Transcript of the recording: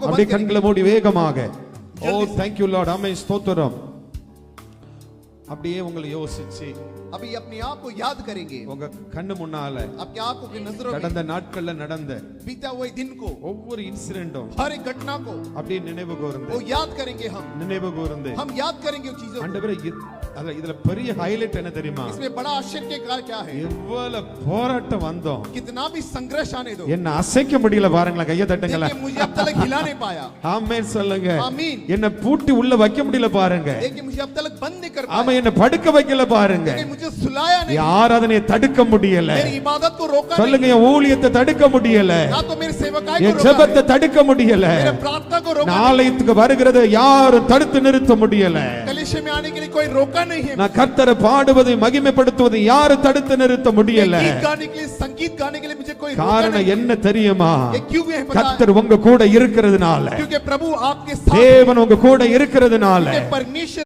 அப்படியே கண்களை மூடி வேகமாக ஓ தேங்க்யூ லார்ட் ஆமே ஸ்தோத்திரம் அப்படியே உங்களை யோசிச்சு अभी अपने आप को याद करेंगे உங்க கண்ணு முன்னால आपकी आंखों की नजरों में கடந்த நாட்கள்ல நடந்த बीता हुए दिन को ஒவ்வொரு இன்சிடென்ட்டும் हर एक घटना को அப்படியே நினைவு கூர்ந்து वो याद करेंगे हम நினைவு கூர்ந்து हम याद करेंगे उन चीजों को ஆண்டவரே இது- அதுல இதுல பெரிய ஹைலைட் என்ன தெரியுமா इसमें बड़ा आश्चर्य के कारण क्या है எவ்வளவு போராட்டம் வந்தோம் कितना भी संघर्ष आने दो என்ன அசைக்க முடியல பாருங்களேன் கைய தட்டுங்களேன் देखिए मुझे अब तक हिला नहीं पाया ஆமென் சொல்லுங்க ஆமீன். என்ன பூட்டி உள்ள வைக்க முடியல பாருங்க देखिए मुझे अब तक बंद नहीं कर ஆமா पाया என்ன படுக்க வைக்கல பாருங்க देखिए मुझे सुलाया नहीं என் ஆராதனையை தடுக்க முடியல मेरी इबादत को रोका नहीं சொல்லுங்க என் ஊழியத்தை தடுக்க முடியல ना तो मेरी सेवकाई को என் रोका ஜெபத்தை தடுக்க முடியல है, मेरे प्रार्थना को रोका नहीं। நாளையத்துக்கு வருகிறத யாரும் தடுத்து நிறுத்த முடியல कलिशे में आने के लिए कोई रोका नहीं है நான் கர்த்தரை பாடுவதை மகிமைப்படுத்துவதை யாரும் தடுத்து நிறுத்த முடியல गीत गाने के लिए संगीत गाने के लिए मुझे कोई रोका காரணம் नहीं என்ன தெரியுமா ये क्यों है पता है? கர்த்தர் உங்க கூட இருக்கிறதுனால क्योंकि प्रभु आपके साथ தேவன் உங்க கூட இருக்கிறதுனால है। परमेश्वर